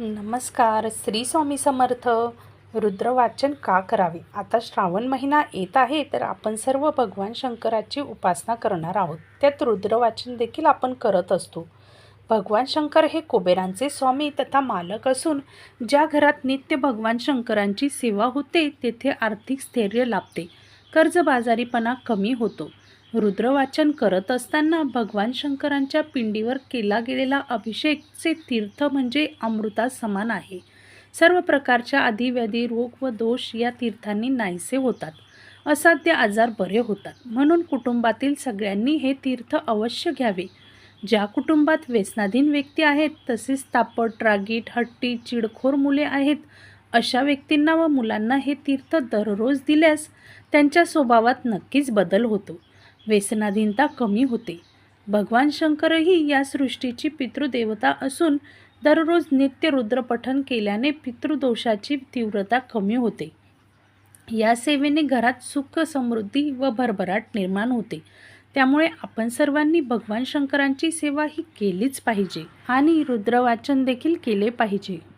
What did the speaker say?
नमस्कार श्री स्वामी समर्थ. रुद्रवाचन का करावे? आता श्रावण महिना येत आहे तर आपण सर्व भगवान शंकराची उपासना करणार आहोत. त्यात रुद्रवाचन देखील आपण करत असतो. भगवान शंकर हे कुबेरांचे स्वामी तथा मालक असून ज्या घरात नित्य भगवान शंकरांची सेवा होते तेथे आर्थिक स्थैर्य लाभते. कर्जबाजारीपणा कमी होतो. रुद्रवाचन करत असताना भगवान शंकरांच्या पिंडीवर केला गेलेला अभिषेकचे तीर्थ म्हणजे अमृता समान आहे. सर्व प्रकारच्या आधीव्याधी रोग व दोष या तीर्थांनी नाहीसे होतात. असाध्य आजार बरे होतात. म्हणून कुटुंबातील सगळ्यांनी हे तीर्थ अवश्य घ्यावे. ज्या कुटुंबात व्यसनाधीन व्यक्ती आहेत तसेच तापट रागीट हट्टी चिडखोर मुले आहेत अशा व्यक्तींना व मुलांना हे तीर्थ दररोज दिल्यास त्यांच्या स्वभावात नक्कीच बदल होतो. व्यसनाधीनता कमी होते. भगवान शंकरही या सृष्टीची पितृदेवता असून दररोज नित्य रुद्रपठन केल्याने पितृदोषाची तीव्रता कमी होते. या सेवेने घरात सुख समृद्धी व भरभराट निर्माण होते. त्यामुळे आपण सर्वांनी भगवान शंकरांची सेवा ही केलीच पाहिजे आणि रुद्रवाचन देखील केले पाहिजे.